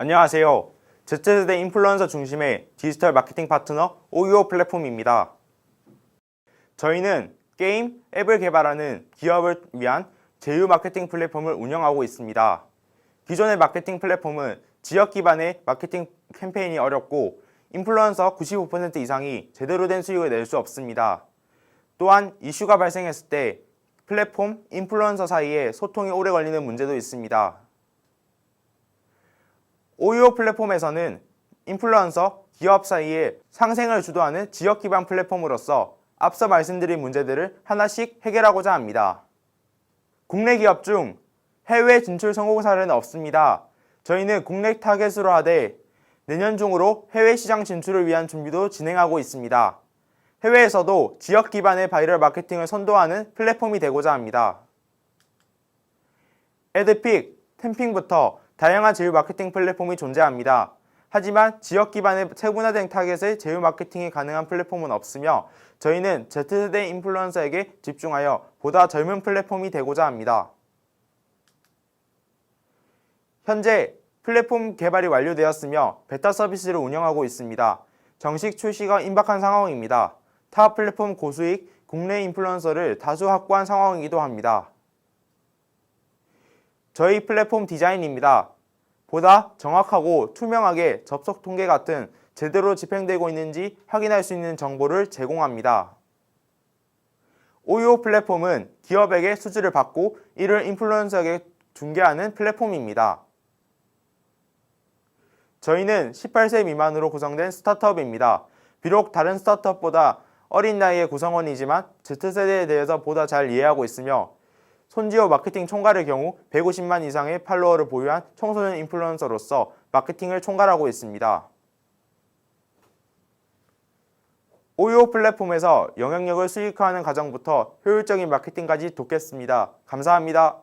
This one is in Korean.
안녕하세요. Z세대 인플루언서 중심의 디지털 마케팅 파트너 OUO 플랫폼입니다. 저희는 게임, 앱을 개발하는 기업을 위한 제휴 마케팅 플랫폼을 운영하고 있습니다. 기존의 마케팅 플랫폼은 지역 기반의 마케팅 캠페인이 어렵고 인플루언서 95% 이상이 제대로 된 수익을 낼 수 없습니다. 또한 이슈가 발생했을 때 플랫폼, 인플루언서 사이에 소통이 오래 걸리는 문제도 있습니다. OUO 플랫폼에서는 인플루언서, 기업 사이에 상생을 주도하는 지역 기반 플랫폼으로서 앞서 말씀드린 문제들을 하나씩 해결하고자 합니다. 국내 기업 중 해외 진출 성공 사례는 없습니다. 저희는 국내 타겟으로 하되 내년 중으로 해외 시장 진출을 위한 준비도 진행하고 있습니다. 해외에서도 지역 기반의 바이럴 마케팅을 선도하는 플랫폼이 되고자 합니다. 에드픽, 템핑부터 다양한 제휴 마케팅 플랫폼이 존재합니다. 하지만 지역 기반의 세분화된 타겟의 제휴 마케팅이 가능한 플랫폼은 없으며 저희는 Z세대 인플루언서에게 집중하여 보다 젊은 플랫폼이 되고자 합니다. 현재 플랫폼 개발이 완료되었으며 베타 서비스를 운영하고 있습니다. 정식 출시가 임박한 상황입니다. 타 플랫폼 고수익 국내 인플루언서를 다수 확보한 상황이기도 합니다. 저희 플랫폼 디자인입니다. 보다 정확하고 투명하게 접속 통계 같은 제대로 집행되고 있는지 확인할 수 있는 정보를 제공합니다. OUO 플랫폼은 기업에게 수주를 받고 이를 인플루언서에게 중개하는 플랫폼입니다. 저희는 18세 미만으로 구성된 스타트업입니다. 비록 다른 스타트업보다 어린 나이의 구성원이지만 Z세대에 대해서 보다 잘 이해하고 있으며 손지호 마케팅 총괄의 경우 150만 이상의 팔로워를 보유한 청소년 인플루언서로서 마케팅을 총괄하고 있습니다. OUO 플랫폼에서 영향력을 수익화하는 과정부터 효율적인 마케팅까지 돕겠습니다. 감사합니다.